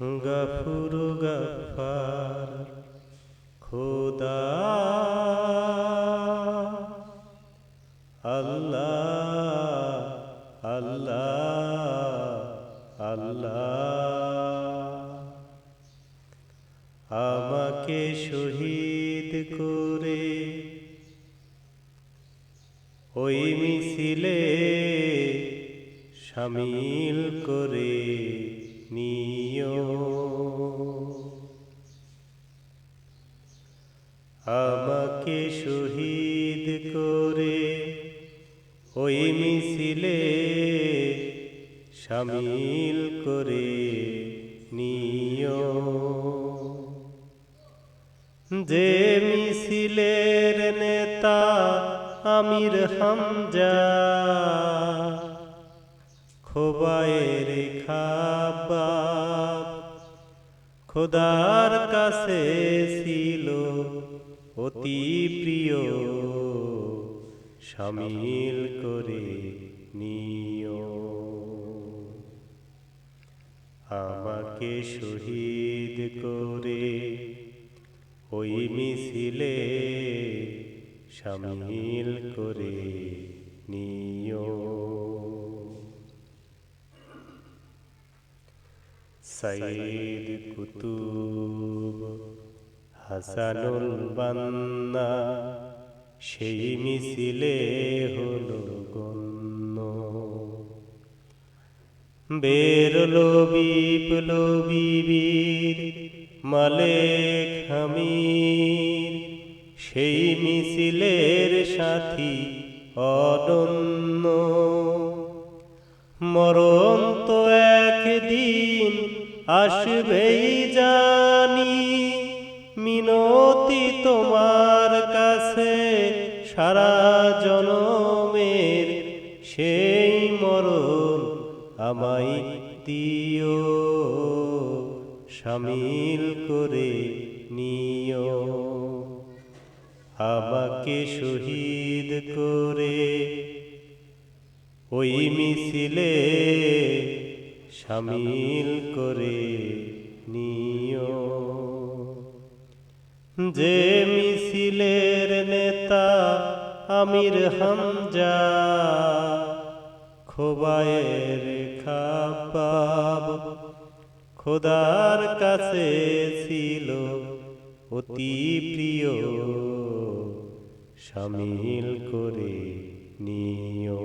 গফুর গফার খোদা। আল্লাহ আল্লাহ আল্লাহ। আমাকে শহীদ করে ওই মিছিলে শামিল করে নিও। আমাকে শহীদ করে ওই মিছিলে সামিল করে নিও। যে মিছিলের নেতা আমির হামজা খোবায়ের খাবাব খোদার কাছে ছিল অতি প্রিয় শামিল করে নিও। আমাকে শহীদ করে ওই মিছিলে শামিল করে নিও। সাইদ কুতুব, হাসানুল বান্না, সেই মিছিলে হলো গণ্য। বেরলো বিপ্লবী বীর মালেক হামির, সেই মিছিলের সাথী অনন্য। মরণ আসবেই জানি, মিনতি তোমার কাছে, সারা জনমের সেই মরণ আমায় দিও শামিল করে নিও। আমাকে শহীদ করে ওই মিছিলে শামিল করে নিও। যে মিছিলের নেতা আমির হামজা খোবায়ের খাবাব খোদার কাছে ছিল অতি প্রিয় শামিল করে নিও।